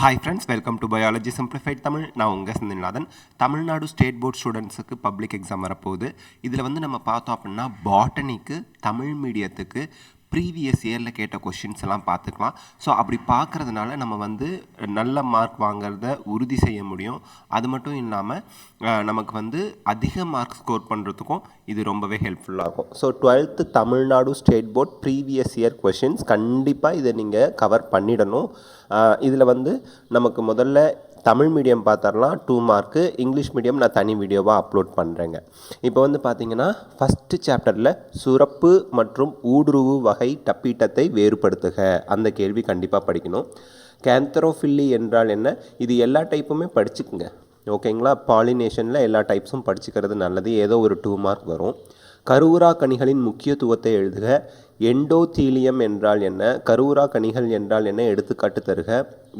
Hi friends welcome to biology simplified Tamil நான் உங்கள் Senthilnathan. Tamil Nadu state board ஸ்டூடெண்ட்ஸுக்கு பப்ளிக் எக்ஸாம் வரப்போகுது. இதில் வந்து நம்ம பார்த்தோம் அப்படின்னா பாட்டனிக்கு தமிழ் மீடியத்துக்கு ப்ரீவியஸ் இயரில் கேட்ட கொஷின்ஸ் எல்லாம் பார்த்துக்கலாம். ஸோ அப்படி பார்க்குறதுனால நம்ம வந்து நல்ல மார்க் வாங்குறத உறுதி செய்ய முடியும். அது மட்டும் இல்லாமல் நமக்கு வந்து அதிக மார்க் ஸ்கோர் பண்ணுறதுக்கும் இது ரொம்பவே ஹெல்ப்ஃபுல்லாக இருக்கும் so twelfth Tamil Nadu state board previous year questions கண்டிப்பாக இதை நீங்கள் கவர் பண்ணிடணும். இதில் வந்து நமக்கு முதல்ல தமிழ் மீடியம் பார்த்தரலாம் டூ மார்க்கு இங்கிலீஷ் மீடியம் நான் தனி வீடியோவாக அப்லோட் பண்ணுறேங்க இப்போ வந்து பார்த்தீங்கன்னா ஃபஸ்ட்டு சாப்டரில் சுரப்பு மற்றும் ஊடுருவு வகை டப்பீட்டத்தை வேறுபடுத்துக. அந்த கேள்வி கண்டிப்பாக படிக்கணும். கேந்தரோஃபில்லி என்றால் என்ன? இது எல்லா டைப்புமே படிச்சுக்குங்க. ஓகேங்களா பாலினேஷனில் எல்லா டைப்ஸும் படிச்சுக்கிறது நல்லது. ஏதோ ஒரு டூ மார்க் வரும். கருவுரா கனிகளின் முக்கியத்துவத்தை எழுதுக. எண்டோதீலியம் என்றால் என்ன? கருவுரா கனிகள் என்றால் என்ன? எடுத்துக்காட்டு தருக.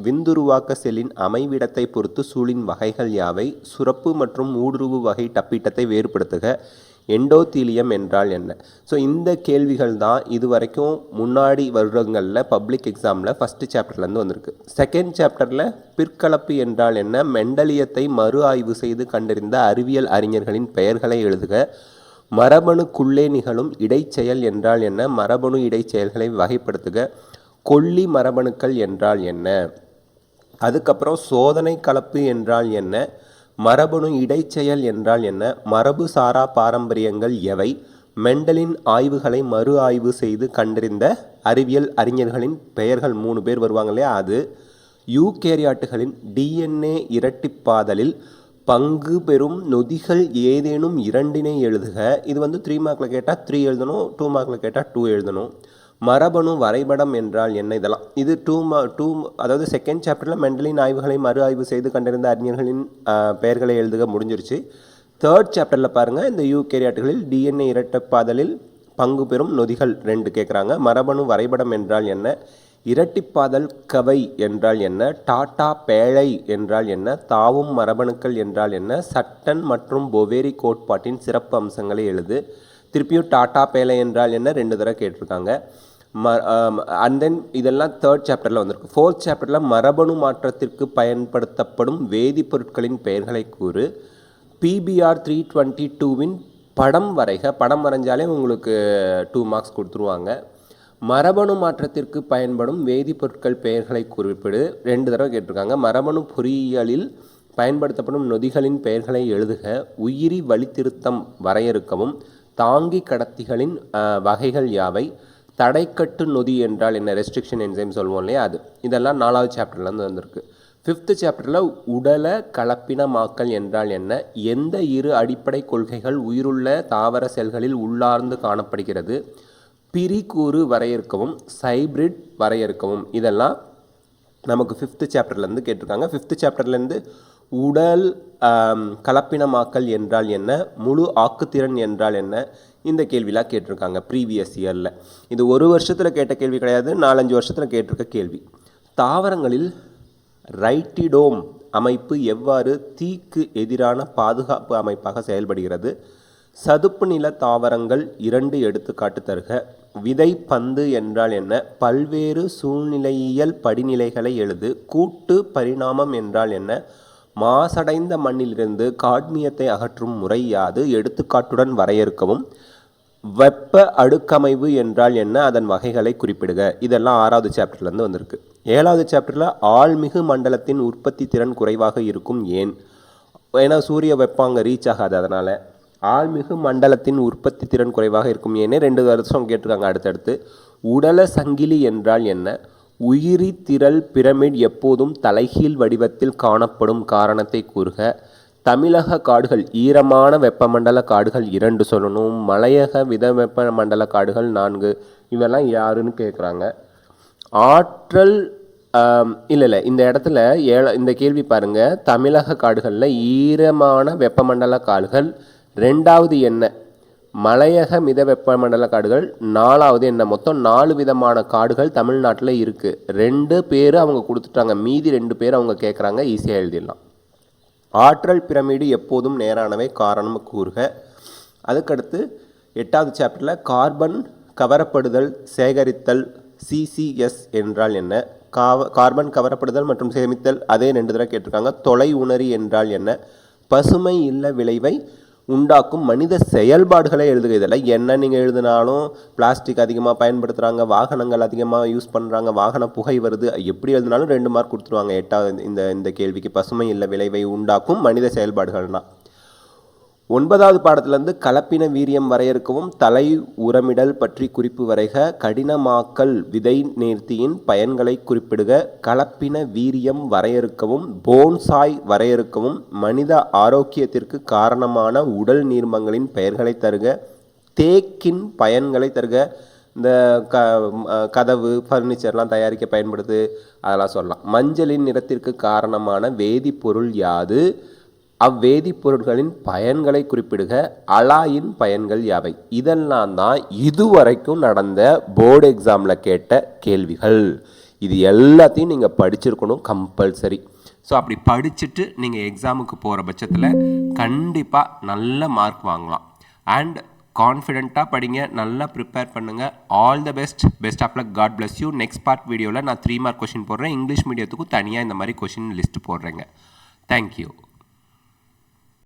விந்துருவாக்க செல்லின் அமைவிடத்தை பொறுத்து சூழின் வகைகள் யாவை? சுரப்பு மற்றும் ஊடுருவு வகை டப்பீட்டத்தை வேறுபடுத்துக. எண்டோதீலியம் என்றால் என்ன? ஸோ இந்த கேள்விகள் தான் இது வரைக்கும் முன்னாடி வருடங்களில் பப்ளிக் எக்ஸாமில் ஃபஸ்ட்டு சாப்டர்லேருந்து வந்திருக்கு. செகண்ட் சாப்டரில் பிற்கலப்பு என்றால் என்ன? மெண்டலியத்தை மறு ஆய்வு செய்து கண்டறிந்த அறிவியல் அறிஞர்களின் பெயர்களை எழுதுக. மரபணுக்குள்ளே நிகழும் இடைச்செயல் என்றால் என்ன? மரபணு இடைச்செயல்களை வகைப்படுத்துக. கொல்லி மரபணுக்கள் என்றால் என்ன? அதுக்கப்புறம் சோதனை கலப்பு என்றால் என்ன? மரபணு இடைச்செயல் என்றால் என்ன? மரபு சாரா பாரம்பரியங்கள் எவை? மெண்டலின் ஆய்வுகளை மறு ஆய்வு செய்து கண்டறிந்த அறிவியல் அறிஞர்களின் பெயர்கள் மூணு பேர் வருவாங்க இல்லையா? அது யூகேரியாட்டுகளின் டிஎன்ஏ இரட்டிப்பாதலில் பங்கு பெறும் நொதிகள் ஏதேனும் இரண்டினை எழுதுக. இது வந்து த்ரீ மார்க்கில் கேட்டால் த்ரீ எழுதணும் டூ மார்க்கில் கேட்டால் டூ எழுதணும். மரபணு வரைபடம் என்றால் என்ன இதெல்லாம்? இது டூ மா டூ அதாவது செகண்ட் சாப்டரில் மெண்டலின் ஆய்வுகளை மறு ஆய்வு செய்து கண்டறிந்த அறிஞர்களின் பெயர்களை எழுதுக முடிஞ்சிருச்சு. தேர்ட் சாப்டரில் பாருங்கள் இந்த யூகேரியாட்டுகளில் டிஎன்ஏ இரட்டப்பாதலில் பங்கு பெறும் நொதிகள் ரெண்டு கேட்குறாங்க மரபணு வரைபடம் என்றால் என்ன? இரட்டிப்பாதல் கவை என்றால் என்ன? டாட்டா பேழை என்றால் என்ன? தாவும் மரபணுக்கள் என்றால் என்ன? சட்டன் மற்றும் பொவேரி கோட்பாட்டின் சிறப்பு அம்சங்களை எழுது. திருப்பியும் டாட்டா பேழை என்றால் என்ன? ரெண்டு தடவை கேட்டிருக்காங்க. ம அண்ட் தென் இதெல்லாம் தேர்ட் சாப்டரில் வந்திருக்கு. ஃபோர்த் சாப்டரில் மரபணு மாற்றத்திற்கு பயன்படுத்தப்படும் வேதிப்பொருட்களின் பெயர்களை கூறு. பிபிஆர் த்ரீ டுவெண்ட்டி டூவின் படம் வரைக. படம் வரைஞ்சாலே உங்களுக்கு டூ மார்க்ஸ் கொடுத்துருவாங்க. மரபணு மாற்றத்திற்கு பயன்படும் வேதிப்பொருட்கள் பெயர்களை குறிப்பிடு. ரெண்டு தடவை கேட்டிருக்காங்க. மரபணு பொறியியலில் பயன்படுத்தப்படும் நொதிகளின் பெயர்களை எழுதுக. உயிரி வழித்திருத்தம் வரையறுக்கவும். தாங்கி கடத்திகளின் வகைகள் யாவை? தடைக்கட்டு நொதி என்றால் என்ன? ரெஸ்ட்ரிக்ஷன் என்சைம் சொல்லுவோம் இல்லையா? அது. இதெல்லாம் நாலாவது சாப்டர்லேருந்து வந்திருக்கு. ஃபிஃப்த்து சாப்டரில் உடல கலப்பினமாக்கல் என்றால் என்ன? எந்த இரு அடிப்படை கொள்கைகள் உயிருள்ள தாவர செல்களில் உள்ளார்ந்து காணப்படுகிறது? பிரிக்கூறு வரையறுக்கவும் சைப்ரிட் வரையறுக்கவும். இதெல்லாம் நமக்கு ஃபிஃப்த்து சாப்டர்லேருந்து கேட்டிருக்காங்க. ஃபிஃப்த்து சாப்டர்லேருந்து உடல் கலப்பினமாக்கல் என்றால் என்ன? முழு ஆக்குத்திறன் என்றால் என்ன? இந்த கேள்விலாம் கேட்டிருக்காங்க ப்ரீவியஸ் இயரில் இது ஒரு வருஷத்தில் கேட்ட கேள்வி கிடையாது நாலஞ்சு வருஷத்தில் கேட்டிருக்க கேள்வி. தாவரங்களில் ரைட்டிடோம் அமைப்பு எவ்வாறு தீக்கு எதிரான பாதுகாப்பு அமைப்பாக செயல்படுகிறது? சதுப்பு நில தாவரங்கள் இரண்டு எடுத்துக்காட்டு தருக. விதை பந்து என்றால் என்ன? பல்வேறு சூழ்நிலையியல் படிநிலைகளை எழுது. கூட்டு பரிணாமம் என்றால் என்ன? மாசடைந்த மண்ணிலிருந்து காட்மியத்தை அகற்றும் முறை யாது? எடுத்துக்காட்டுடன் வரையறுக்கவும். வெப்ப அடுக்கமைவு என்றால் என்ன? அதன் வகைகளை குறிப்பிடுக. இதெல்லாம் ஆறாவது சாப்டர்லேருந்து வந்திருக்கு. ஏழாவது சாப்டரில் ஆழ்மிகு மண்டலத்தின் உற்பத்தி திறன் குறைவாக இருக்கும் ஏன்? ஏன்னா சூரிய வெப்பம் அங்கே ரீச் ஆகாது அதனால். ஆழ்மிகு மண்டலத்தின் உற்பத்தி திறன் குறைவாக இருக்கும். ஏனே ரெண்டு வருஷம் கேட்டிருக்காங்க அடுத்தடுத்து. உடல சங்கிலி என்றால் என்ன? உயிரி திரள் பிரமிட் எப்போதும் தலைகீழ் வடிவத்தில் காணப்படும் காரணத்தை கூறுக. தமிழக காடுகள் ஈரமான வெப்பமண்டல காடுகள் இரண்டு சொல்லணும். மலையக வித வெப்பமண்டல காடுகள் நான்கு. இவெல்லாம் யாருன்னு கேட்குறாங்க ஆற்றல் இல்லை இல்லை இந்த இடத்துல ஏழ இந்த கேள்வி பாருங்கள் தமிழக காடுகளில் ஈரமான வெப்பமண்டல காடுகள் ரெண்டாவது என்ன மலையக மித வெப்பமண்டல காடுகள். நாலாவது என்ன மொத்தம் நாலு விதமான காடுகள் தமிழ்நாட்டில் இருக்குது ரெண்டு பேர் அவங்க கொடுத்துட்டாங்க. மீதி ரெண்டு பேர் அவங்க கேட்குறாங்க ஈஸியாக எழுதிடலாம். ஆற்றல் பிரமிடு எப்போதும் நேரானவை. காரணம் கூறுக. அதுக்கடுத்து எட்டாவது சாப்டரில் கார்பன் கவரப்படுதல் சேகரித்தல் சிசிஎஸ் என்றால் என்ன? காவ கார்பன் கவரப்படுதல் மற்றும் சேமித்தல். அதே ரெண்டு தடவை கேட்டிருக்காங்க. தொலை உணரி என்றால் என்ன? பசுமை இல்ல விளைவை உண்டாக்கும் மனித செயல்பாடுகளை எழுதுக இதில் என்ன நீங்கள் எழுதினாலும் பிளாஸ்டிக் அதிகமாக பயன்படுத்துகிறாங்க வாகனங்கள் அதிகமாக யூஸ் பண்ணுறாங்க வாகன புகை வருது. எப்படி எழுதினாலும் ரெண்டு மார்க் கொடுத்துருவாங்க. எட்டாவது இந்த இந்த கேள்விக்கு பசுமை இல்லை விளைவை உண்டாக்கும் மனித செயல்பாடுகள்னா. ஒன்பதாவது பாடத்திலிருந்து கலப்பின வீரியம் வரையறுக்கவும் தலை உரமிடல் பற்றி குறிப்பு வரைக கடினமாக்கல் விதை நேர்த்தியின் பயன்களை குறிப்பிடுக கலப்பின வீரியம் வரையறுக்கவும் போன்சாய் வரையறுக்கவும் மனித ஆரோக்கியத்திற்கு காரணமான உடல் நீர்மங்களின் பெயர்களை தருக தேக்கின் பயன்களை தருக இந்த க கதவு ஃபர்னிச்சர்லாம் தயாரிக்க பயன்படுது அதெல்லாம் சொல்லலாம். மஞ்சளின் நிறத்திற்கு காரணமான வேதிப்பொருள் யாது? அவ்வேதிப்பொருட்களின் பயன்களை குறிப்பிடுக. அலாயின் பயன்கள் யாவை? இதெல்லாம் தான் இதுவரைக்கும் நடந்த போர்டு எக்ஸாமில் கேட்ட கேள்விகள். இது எல்லாத்தையும் நீங்கள் படிச்சிருக்கணும் கம்பல்சரி. ஸோ அப்படி படிச்சுட்டு நீங்கள் எக்ஸாமுக்கு போகிற பட்சத்தில் கண்டிப்பாக நல்ல மார்க் வாங்கலாம். அண்ட் கான்ஃபிடெண்ட்டாக படிங்க நல்லா ப்ரிப்பேர் பண்ணுங்கள் all the best. Best of luck. God bless you. Next part வீடியோவில் நான் த்ரீ மார்க் கொஷின் போடுறேன். இங்கிலீஷ் மீடியத்துக்கும் தனியாக இந்த மாதிரி கொஷின் லிஸ்ட் போடுறேங்க. தேங்க்யூ.